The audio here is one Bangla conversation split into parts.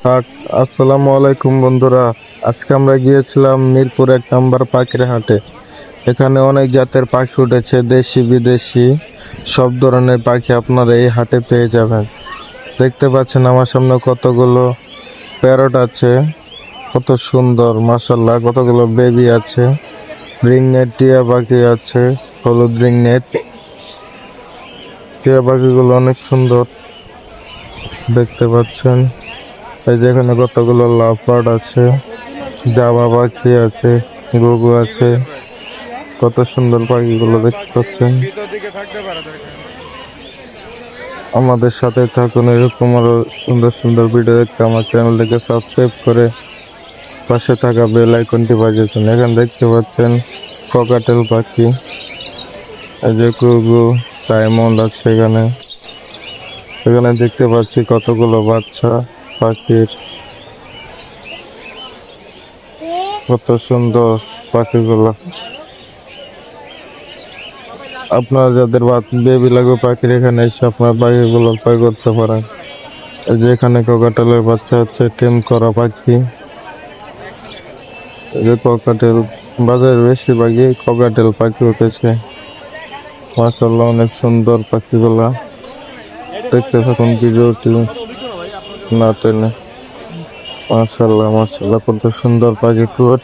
আসসালামু আলাইকুম বন্ধুরা। আজকে আমরা গিয়েছিলাম মিরপুর এক নম্বর পাখির হাটে। এখানে অনেক জাতের পাখি উঠেছে, দেশি, বিদেশি। সব ধরনের পাখি আপনারা এই হাটে পেয়ে যাবেন। দেখতে পাচ্ছেন আমার সামনে কতগুলো প্যারট আছে। কত সুন্দর মাসাল্লাহ কতগুলো বেবি আছে। রিং নেট টিয়া পাখি আছে, হলুদ রিং নেট। টিয়া পাখিগুলো অনেক সুন্দর। দেখতে পাচ্ছেন। এই যে এখানে কতগুলো লাভ আছে জামা পাখি আছে গুগু আছে। কত সুন্দর পাখিগুলো দেখতে পাচ্ছেন। আমাদের সাথে থাকুন, এরকম আরও সুন্দর সুন্দর ভিডিও দেখতে আমার চ্যানেলটিকে সাবস্ক্রাইব করে পাশে থাকা বেল আইকনটি বাজিয়ে দিন। এখানে দেখতে পাচ্ছেন ককাটেল পাখি, এই যে গুগু ডায়মন্ড আছে এখানে। এখানে দেখতে পাচ্ছি কতগুলো বাচ্চা। পাখির কত সুন্দর পাখিগুলো। আপনার যাদের বেবি লাগবে পাখির এখানে এসে আপনার পাখিগুলো ক্রয় করতে পারেন। এই যে এখানে ককাটেলের বাচ্চা হচ্ছে টেম করা পাখি। এই যে ককাটেল বাজারে বেশিরভাগই ককাটেল পাখি উঠেছে। মাসাল্লাহ অনেক সুন্দর পাখিগুলা। দেখতে থাকুন ভিডিওটি। না টেনে মাসাল্লাহ মাসাল্লাহ কত সুন্দর পাখি ফুট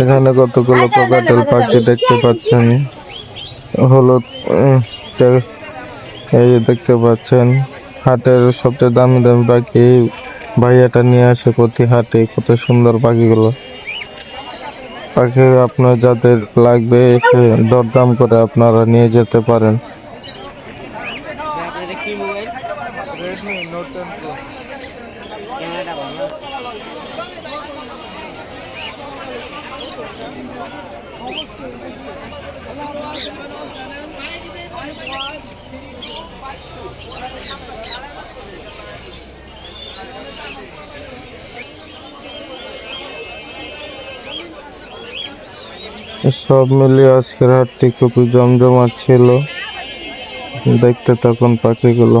এখানে কতগুলো কোকাটেল পাখি দেখতে পাচ্ছেন? হলুদ এই যে দেখতে পাচ্ছেন হাটের সবচেয়ে দামি দামি পাখি। ভাইয়াটা নিয়ে আসে প্রতি হাটে কত সুন্দর পাখিগুলো। পাখি আপনার যাদের লাগবে দরদাম করে আপনারা নিয়ে যেতে পারেন আপনাদের কি mobile Redmi note ten pro ক্যামেরাটা ভালো আছে সব মিলিয়ে আজকের হাটটি খুবই জমজমাট ছিল। দেখতে থাকুন পাখিগুলো।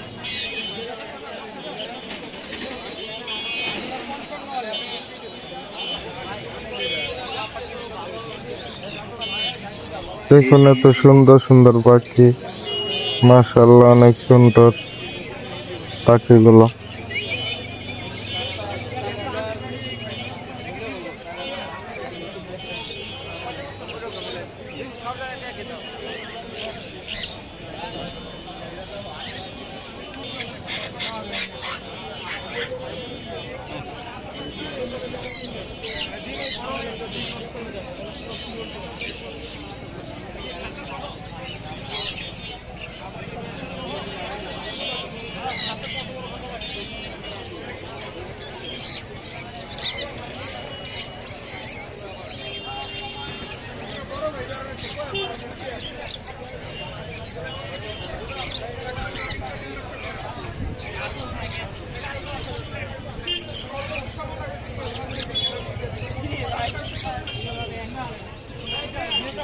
দেখুন এত সুন্দর সুন্দর পাখি। মাসাল্লাহ অনেক সুন্দর পাখিগুলো।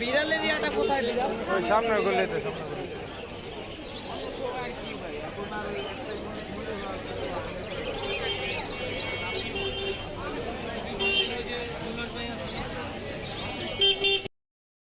বিড়ালের ইয়াটা কোথায় ওই সামনে গলিতে সামনে